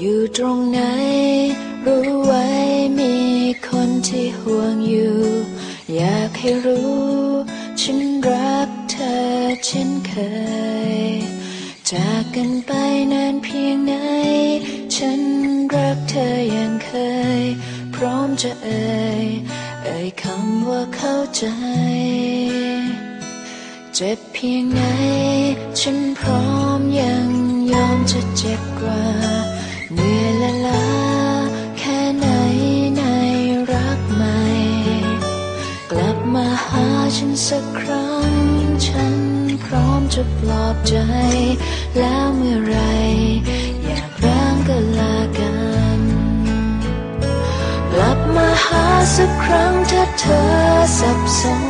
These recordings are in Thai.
อยู่ตรงไหน รู้ไว้มีคนที่ห่วงอยู่ อยากให้รู้ ฉันรักเธอเช่นเคย จากกันไปนานเพียงไหน ฉันรักเธออย่างเคย พร้อมจะเอ่ยเอ่ยคำว่าเข้าใจ เจ็บเพียงไหน ฉันพร้อมยังยอมจะเจ็บกว่า สักครั้ง ฉันพร้อมจะปลอบใจ แล้วเมื่อไร อยากร้างก็ลากันกลับมาหาสักครั้งถ้าเธอสับสน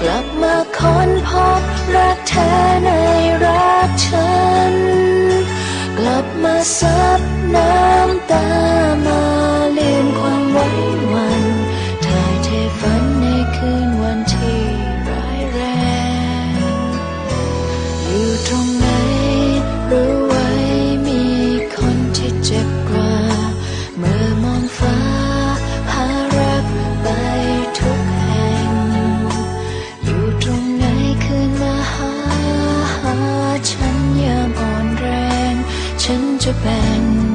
กลับมาค้นพบรักแท้ในรักฉัน กลับมาซับน้ำ ฉั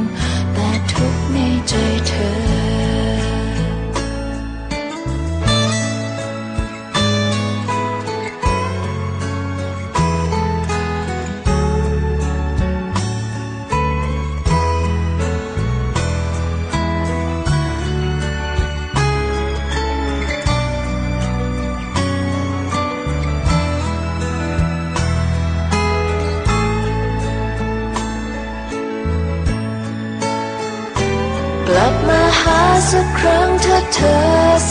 กลับมาหาสักครั้งถ้าเธอ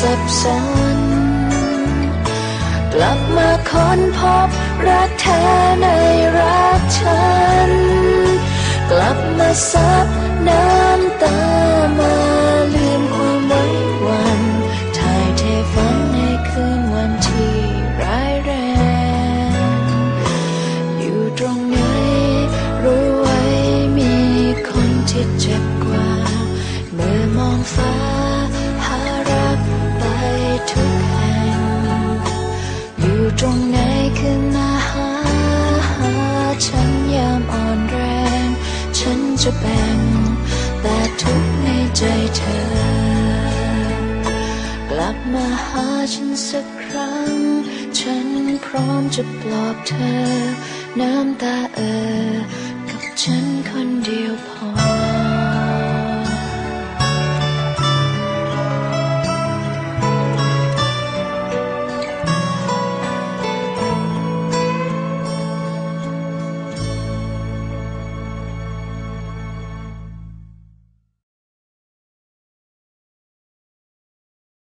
สับสน กลับมาค้นพบรักแท้ในรักฉัน กลับมาซับน้ำตามาลืมความไว้วันถ่ายเทฝันในคืนวันที่ร้ายแรง อยู่ตรงไหนรู้ไว้มีคนที่เจ็บกว่า ฟ้าหารักไปทุกแห่งอยู่ตรงไหนคืนมาหาหาฉันยามอ่อนแรง ฉันจะแบ่ง แต่ทุกในใจเธอ กลับมาหาฉันสักครั้ง ฉันพร้อมจะปลอบเธอ น้ำตาเออกับฉันคนเดียวพอ